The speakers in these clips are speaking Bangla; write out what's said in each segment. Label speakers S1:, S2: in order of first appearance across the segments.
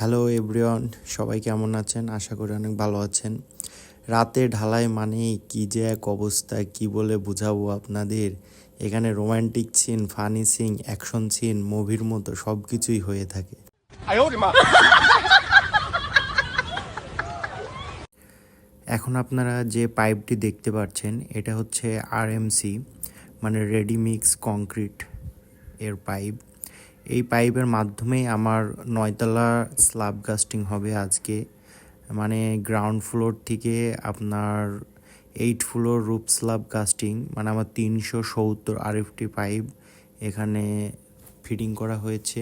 S1: হ্যালো এভরিওয়ান, সবাই কেমন আছেন? আশা করি অনেক ভালো আছেন। রাতে ঢালাই মানে কি যে এক অবস্থা, কি বলে বুঝাবো আপনাদের? এখানে romantic scene funny scene action scene মুভির মতো সব কিছুই হয়ে থাকে। এখন আপনারা যে পাইপটি দেখতে পাচ্ছেন, এটা হচ্ছে আর মানে রেডিমিক্স কংক্রিট এর পাইপ এই পাইপের মাধ্যমেই আমার নয়তলা স্ল্যাব কাস্টিং হবে আজকে। মানে গ্রাউন্ড ফ্লোর থেকে আপনার eight floor roof slab casting মানে আমার তিনশো সত্তর আরএফটি পাইপ এখানে ফিটিং করা হয়েছে।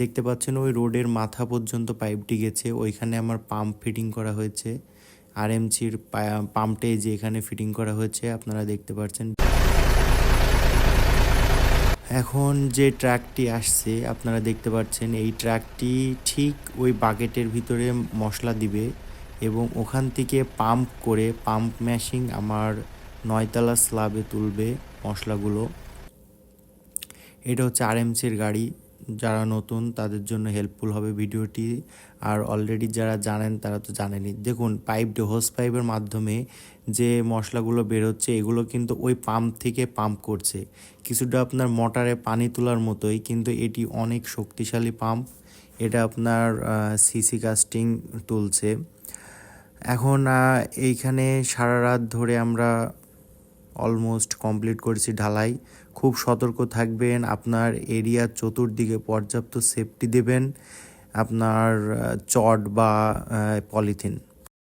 S1: দেখতে পাচ্ছেন ওই রোডের মাথা পর্যন্ত পাইপটি গেছে, ওইখানে আমার পাম্প ফিটিং করা হয়েছে। আর এমসির পাম্পটে যে এখানে ফিটিং করা হয়েছে, আপনারা দেখতে পাচ্ছেন। এখন যে ট্র্যাকটি আসছে, আপনারা দেখতে পাচ্ছেন এই ট্র্যাকটি ঠিক ওই বাকেটের ভিতরে মশলা দিবে এবং ওখান থেকে পাম্প করে পাম্প ম্যাশিং আমার নয়তলা স্লাবে তুলবে মশলাগুলো। এটা হচ্ছে আরএমসির গাড়ি। যারা নতুন, তাদের জন্য হেল্পফুল হবে ভিডিওটি। আর অলরেডি যারা জানেন, তারা তো জানেনি দেখুন পাইপ হোস পাইপের মাধ্যমে যে মশলাগুলো বেরোচ্ছে, এগুলো কিন্তু ওই পাম্প থেকে পাম্প করছে। কিছুটা আপনার মোটরে পানি তোলার মতোই, কিন্তু এটি অনেক শক্তিশালী পাম্প এটা আপনার সিসি কাস্টিং তুলছে। এখন এইখানে সারা রাত ধরে আমরা অলমোস্ট কমপ্লিট করেছি ঢালাই। খুব সতর্ক থাকবেন, আপনার এরিয়ার চতুর্দিকে পর্যাপ্ত সেফটি দেবেন, আপনার চট বা পলিথিন